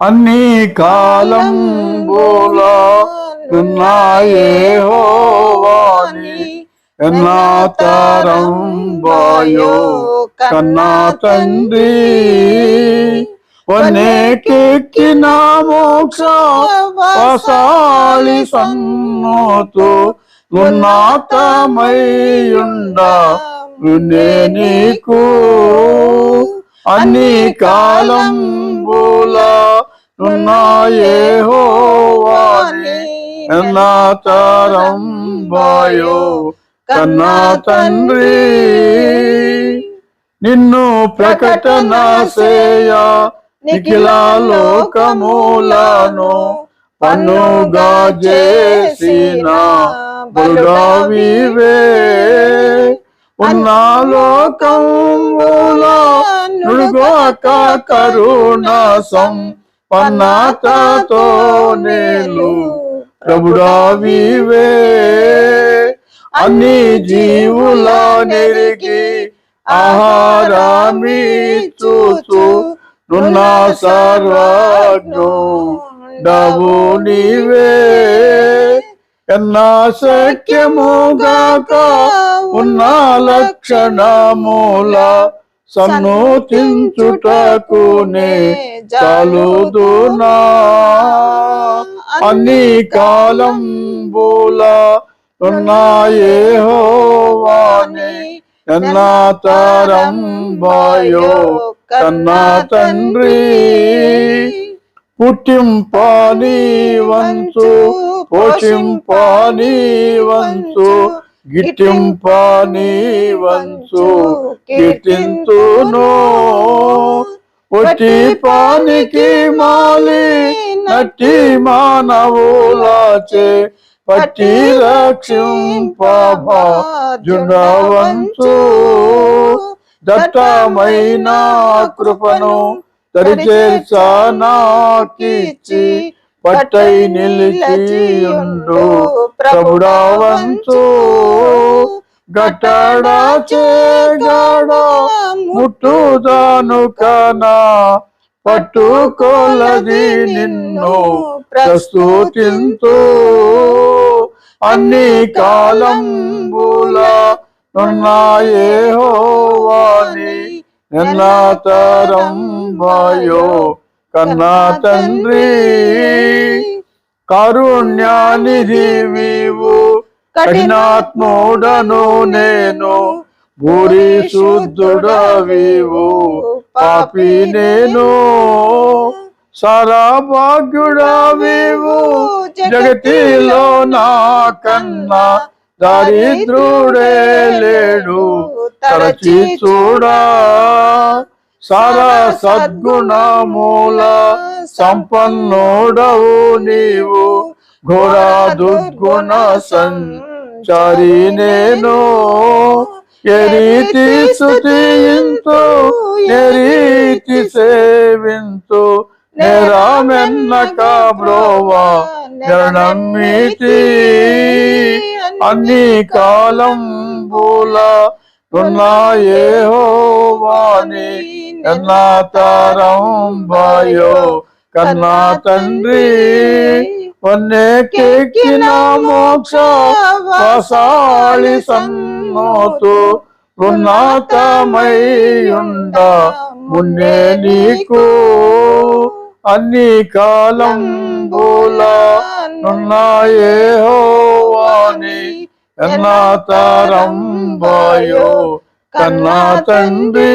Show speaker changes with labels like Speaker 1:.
Speaker 1: అన్ని కాలం ఉన్నాయే హోవాని ఎన్నా బాయో కన్నా తండ్రి. వనేకెక్కిన మోక్ష వసాలి సన్నోతు. ఉన్నతమయ్యుండ నే నీకు అన్ని కాలం తరం బాయో కన్నా తండ్రి. నిన్ను ప్రకటన సేయ నిఖిల లోకములను పన్నుగా చేసిన బుడవివే ఉన్న లోకముల నుడుగోక కరుణ సంపన్నతతో నేలు. ప్రభుడావివే అన్ని జీవుల నెరిగి ఆహారామి నున్న సర్వజ్ఞు డబు నీవే. ఎన్నా శక్యముగాక ఉన్న లక్షణముల సన్నుతించుటకునే చాలుదునా అన్ని కాలం బూల ఉన్నాయే హోవానే. ఎన్నా తరం బాయో కన్నా తండ్రి. పుట్టింపాని వంచు పోషింపాని వంచు గిట్టింపాని వంచు కీర్తింతును ఒట్టి పానికి మాలి నటి మానవులాచే పట్టి రక్షింపబా దట్టమైన కృపను దరిచేర్చానాకిచ్చి పట్టై నిలిచియుండు ప్రభుడవంచు గట్టడా చేగడ ముట్టుదాను కనా పట్టుకోలది నిన్ను. ప్రస్తుతింతూ అన్ని కాలంబుల ఉన్నాయే హోవాని ఎన్నా తరం వాయో కన్నా తండ్రి కారుణ్యానిధి వీవు కఠినాత్ముడను నేను భూరి శుద్ధుడవివు పాపి నేను సారా భాగ్యుడవివు జగతిలో నా కన్నా దరిద్రుడే లేడు తరచి చూడా. సారా సద్గుణమూల సంపన్నుడవు నీవు. ఘోర దుర్గుణ సంచారి నేను. ఏ రీతి స్థుతింతు ఏ రీతి సేవింతు నేరామెన్నక బ్రోవా నమ్మితి అన్ని కాలం బూల ఉన్నాయే హోవాని కన్నా కన్నా తండ్రి వన్నెకెక్కిన మోక్ష వసాళి సన్నోతు ఉన్నతమయ్యుండ మున్నే నీకు అన్ని కాలం బూల నున్నాయే హోవాని. కన్నా తరం కన్నా తండ్రి